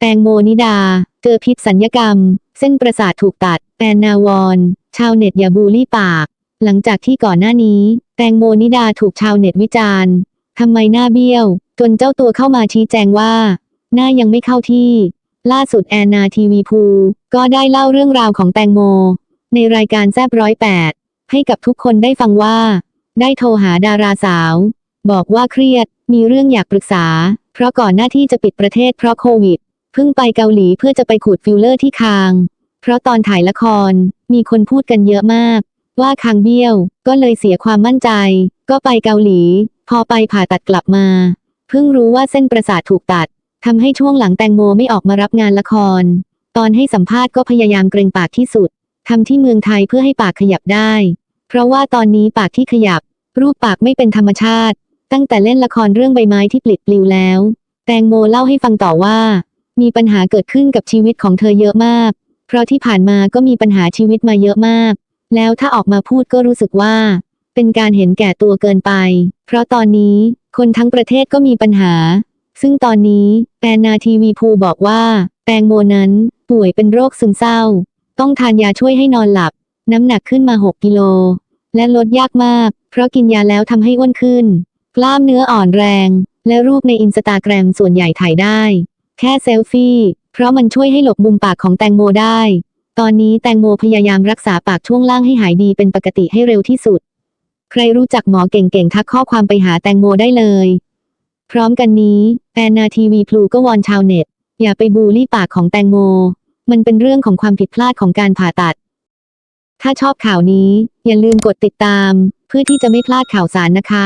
แตงโมนิดา เจอพิษสัญญกรรม เส้นประสาทถูกตัด แอนนาวอนชาวเน็ตอย่าบูลลี่ปาก หลังจากที่ก่อนหน้านี้ แตงโมนิดาถูกชาวเน็ตวิจารณ์ทำไมหน้าเบี้ยว จนเจ้าตัวเข้ามาชี้แจงว่า หน้ายังไม่เข้าที่ ล่าสุดแอนนาทีวีพูก็ได้เล่าเรื่องราวของแตงโม ในรายการแซบร้อยแปดให้กับทุกคนได้ฟังว่า ได้โทรหาดาราสาว บอกว่าเครียด มีเรื่องอยากปรึกษา เพราะก่อนหน้าที่จะปิดประเทศเพราะโควิด เพิ่งไปเกาหลีเพื่อจะไปขูดฟิลเลอร์ที่คาง เพราะตอนถ่ายละคร มีคนพูดกันเยอะมาก ว่าคางเบี้ยว ก็เลยเสียความมั่นใจ ก็ไปเกาหลี พอไปผ่าตัดกลับมา เพิ่งรู้ว่าเส้นประสาทถูกตัดทำให้ช่วงหลังแตงโมไม่ออกมารับงานละคร ตอนให้สัมภาษณ์ก็พยายามเกรงปากที่สุดทำที่เมืองไทยเพื่อให้ปากขยับได้ เพราะว่าตอนนี้ปากที่ขยับ รูปปากไม่เป็นธรรมชาติ ตั้งแต่เล่นละครเรื่องใบไม้ที่ปลิดปลิวแล้ว แตงโมเล่าให้ฟังต่อว่า มีปัญหาเกิดขึ้นกับชีวิตของเธอเยอะมาก เพราะที่ผ่านมาก็มีปัญหาชีวิตมาเยอะมาก แล้วถ้าออกมาพูดก็รู้สึกว่า เป็นการเห็นแก่ตัวเกินไป เพราะตอนนี้คนทั้งประเทศก็มีปัญหา ซึ่งตอนนี้แอนนาทีวีพูบอกว่า แตงโมนั้นป่วยเป็นโรคซึมเศร้า ต้องทานยาช่วยให้นอนหลับ น้ำหนักขึ้นมา 6 กิโล และลดยากมาก เพราะกินยาแล้วทำให้อ้วนขึ้น กล้ามเนื้ออ่อนแรง และรูปในอินสตาแกรมส่วนใหญ่ถ่ายได้ แค่เซลฟี่ เพราะมันช่วยให้หลบมุมปากของแตงโมได้ ตอนนี้แตงโมพยายามรักษาปากช่วงล่างให้หายดีเป็นปกติให้เร็วที่สุด ใครรู้จักหมอเก่งๆทักข้อความไปหาแตงโมได้เลย พร้อมกันนี้แอนนาทีวีพลูก็วอนชาวเน็ต อย่าไปบูลลี่ปากของแตงโม มันเป็นเรื่องของความผิดพลาดของการผ่าตัด ถ้าชอบข่าวนี้อย่าลืมกดติดตาม เพื่อที่จะไม่พลาดข่าวสารนะคะ